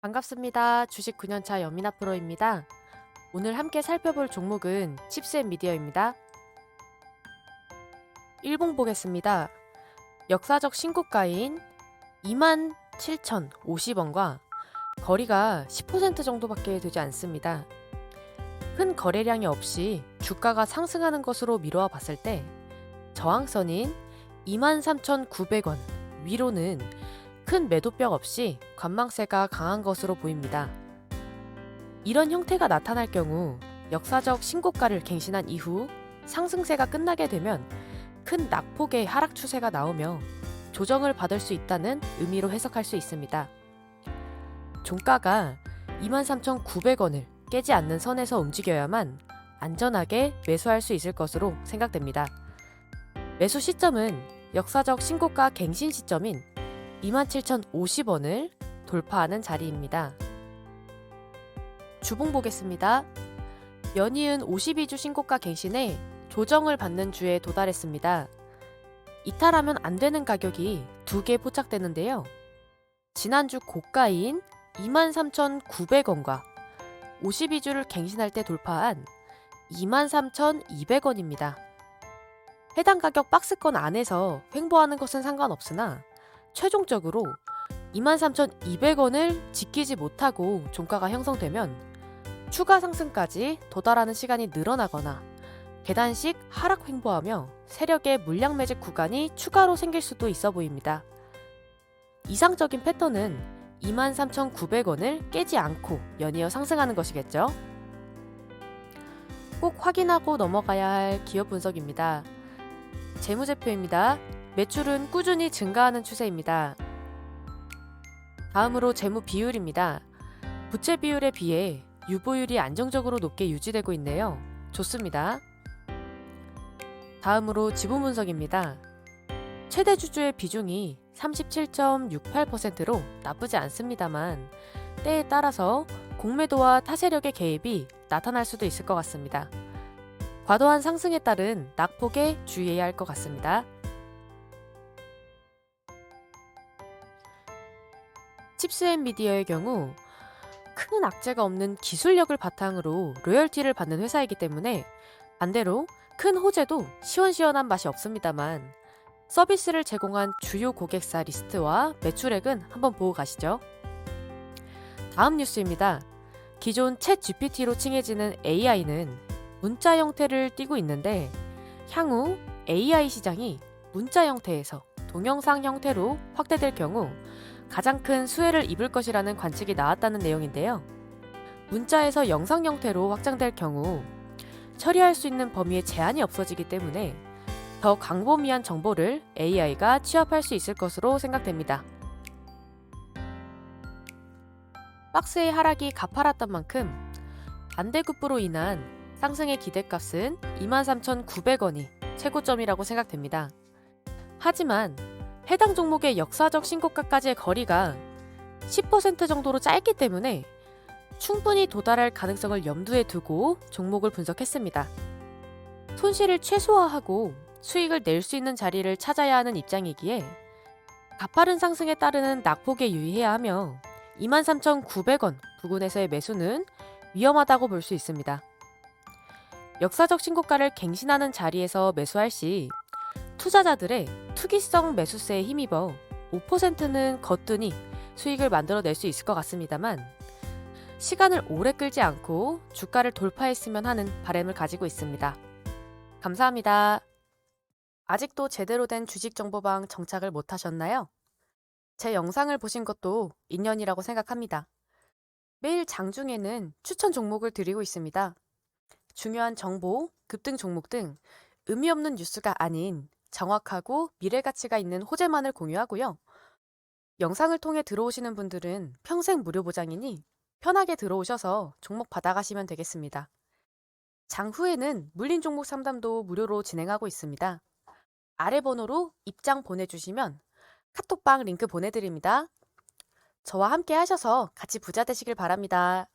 반갑습니다. 주식 9년차 여민아 프로입니다. 오늘 함께 살펴볼 종목은 칩스앤미디어입니다. 일봉 보겠습니다. 역사적 신고가인 27,050원과 거리가 10% 정도밖에 되지 않습니다. 큰 거래량이 없이 주가가 상승하는 것으로 미루어 봤을 때 저항선인 23,900원 위로는 큰 매도벽 없이 관망세가 강한 것으로 보입니다. 이런 형태가 나타날 경우 역사적 신고가를 갱신한 이후 상승세가 끝나게 되면 큰 낙폭의 하락 추세가 나오며 조정을 받을 수 있다는 의미로 해석할 수 있습니다. 종가가 23,900원을 깨지 않는 선에서 움직여야만 안전하게 매수할 수 있을 것으로 생각됩니다. 매수 시점은 역사적 신고가 갱신 시점인 27,050원을 돌파하는 자리입니다. 주봉 보겠습니다. 연이은 52주 신고가 갱신에 조정을 받는 주에 도달했습니다. 이탈하면 안 되는 가격이 두 개 포착되는데요. 지난주 고가인 23,900원과 52주를 갱신할 때 돌파한 23,200원입니다. 해당 가격 박스권 안에서 횡보하는 것은 상관없으나 최종적으로 23,200원을 지키지 못하고 종가가 형성되면 추가 상승까지 도달하는 시간이 늘어나거나 계단식 하락 횡보하며 세력의 물량 매직 구간이 추가로 생길 수도 있어 보입니다. 이상적인 패턴은 23,900원을 깨지 않고 연이어 상승하는 것이겠죠. 꼭 확인하고 넘어가야 할 기업 분석입니다. 재무제표입니다. 매출은 꾸준히 증가하는 추세입니다. 다음으로 재무 비율입니다. 부채 비율에 비해 유보율이 안정적으로 높게 유지되고 있네요. 좋습니다. 다음으로 지분 분석입니다. 최대 주주의 비중이 37.68%로 나쁘지 않습니다만 때에 따라서 공매도와 타세력의 개입이 나타날 수도 있을 것 같습니다. 과도한 상승에 따른 낙폭에 주의해야 할 것 같습니다. 칩스앤미디어의 경우 큰 악재가 없는 기술력을 바탕으로 로열티를 받는 회사이기 때문에 반대로 큰 호재도 시원시원한 맛이 없습니다만 서비스를 제공한 주요 고객사 리스트와 매출액은 한번 보고 가시죠. 다음 뉴스입니다. 기존 챗 GPT로 칭해지는 AI는 문자 형태를 띠고 있는데 향후 AI 시장이 문자 형태에서 동영상 형태로 확대될 경우 가장 큰 수혜를 입을 것이라는 관측이 나왔다는 내용인데요. 문자에서 영상 형태로 확장될 경우 처리할 수 있는 범위에 제한이 없어지기 때문에 더 광범위한 정보를 AI가 취합할 수 있을 것으로 생각됩니다. 박스의 하락이 가파랐던 만큼 반대급부로 인한 상승의 기대값은 23,900원이 최고점이라고 생각됩니다. 하지만 해당 종목의 역사적 신고가까지의 거리가 10% 정도로 짧기 때문에 충분히 도달할 가능성을 염두에 두고 종목을 분석했습니다. 손실을 최소화하고 수익을 낼 수 있는 자리를 찾아야 하는 입장이기에 가파른 상승에 따르는 낙폭에 유의해야 하며 23,900원 부근에서의 매수는 위험하다고 볼 수 있습니다. 역사적 신고가를 갱신하는 자리에서 매수할 시 투자자들의 투기성 매수세에 힘입어 5%는 거뜬히 수익을 만들어낼 수 있을 것 같습니다만 시간을 오래 끌지 않고 주가를 돌파했으면 하는 바람을 가지고 있습니다. 감사합니다. 아직도 제대로 된 주식 정보방 정착을 못 하셨나요? 제 영상을 보신 것도 인연이라고 생각합니다. 매일 장중에는 추천 종목을 드리고 있습니다. 중요한 정보, 급등 종목 등 의미 없는 뉴스가 아닌 정확하고 미래 가치가 있는 호재만을 공유하고요. 영상을 통해 들어오시는 분들은 평생 무료 보장이니 편하게 들어오셔서 종목 받아가시면 되겠습니다. 장후에는 물린 종목 상담도 무료로 진행하고 있습니다. 아래 번호로 입장 보내주시면 카톡방 링크 보내드립니다. 저와 함께 하셔서 같이 부자 되시길 바랍니다.